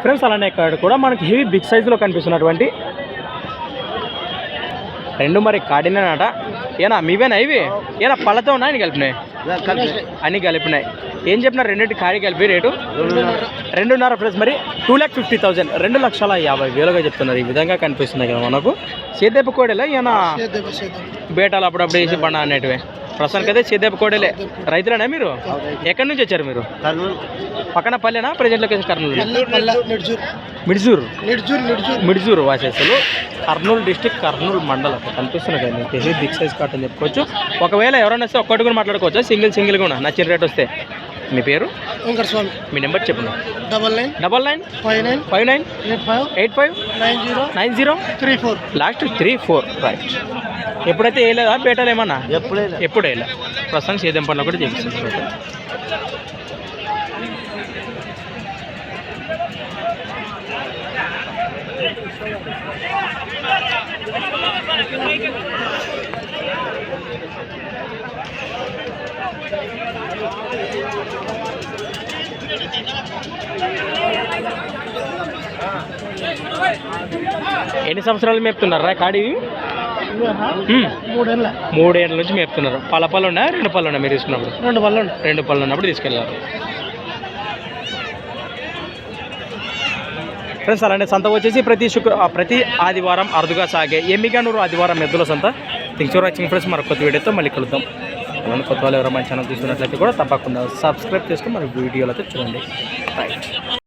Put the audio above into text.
Friends అలానే ఇక్కడ కూడా మనకి హెవీ బిగ్ సైజులో కనిపిస్తున్నటువంటి రెండు మరి కాడినట ఏనా మీవేనా ఇవి? ఏనా పళ్ళతో ఉన్నాయి? కలిపినాయి. అన్ని కలిపినాయి. ఏం చెప్పినారు? రెండింటి కాడి కలిపి రేటు? రెండున్నర. ప్లస్ మరి టూ ల్యాక్ ఫిఫ్టీ థౌసండ్ రెండు లక్షల యాభై వేలుగా చెప్తున్నారు. ఈ విధంగా కనిపిస్తుంది కదా మనకు. సేదేపు కోడెలా? ఏనా బేటాలు అప్పుడప్పుడు వేసి బండ అనేటివి. ప్రస్తుతానికి అయితే సేదేపు కోడెలే. రైతులేనా మీరు? ఎక్కడి నుంచి వచ్చారు మీరు? పక్కన పల్లెనా? Present location Kurnool Midjur. Midjuru వాసేసులు. కర్నూలు డిస్టిక్ కర్నూలు మండలం. కనిపిస్తున్నాయి కదా మీకు. సైజ్ కార్ట్ అని చెప్పుకోవచ్చు. ఒకవేళ ఎవరైనా వస్తే ఒక్కటి కూడా మాట్లాడుకోవచ్చా. సింగిల్ సింగిల్ కూడా నచ్చిన రేట్ వస్తే. మీ పేరు? వెంకట స్వామి మీ నెంబర్ చెప్పండి. Double nine double nine five nine five nine eight five eight five nine zero nine zero three four. Last three four right ఎప్పుడైతే వేయలేదా బేటాలు ఏమన్నా? ఎప్పుడైనా ఎప్పుడు వేయలే ప్రస్తుతం సేద్యం పనులు కూడా చేపిస్తుంది బేట ఎన్ని సంవత్సరాలు మేపుతున్నారా కాడి. మూడేళ్ళ. మూడేళ్ళ నుంచి మేపుతున్నారు. పళ్ళ పళ్ళు ఉన్నా రెండు పళ్ళు ఉన్నా మీరు తీసుకున్నప్పుడు? రెండు పళ్ళు రెండు పళ్ళు ఉన్నప్పుడు తీసుకెళ్ళారు ఫ్రెండ్స్ అలానే సంత వచ్చేసి ప్రతి శుక్ర ప్రతి ఆదివారం అరుదుగా సాగే ఎమ్మిగానూరు ఆదివారం ఎద్దుల సంత. థింక్స్ ఫర్ వాచింగ్ ఫ్రెండ్స్ మరొక కొత్త వీడియోతో మళ్ళీ కలుద్దాం. అలానే కొత్త వాళ్ళు ఎవరైనా ఛానల్ చూస్తున్నట్లయితే కూడా తప్పకుండా సబ్స్క్రైబ్ చేసుకుని మన వీడియోలు అయితే చూడండి. రైట్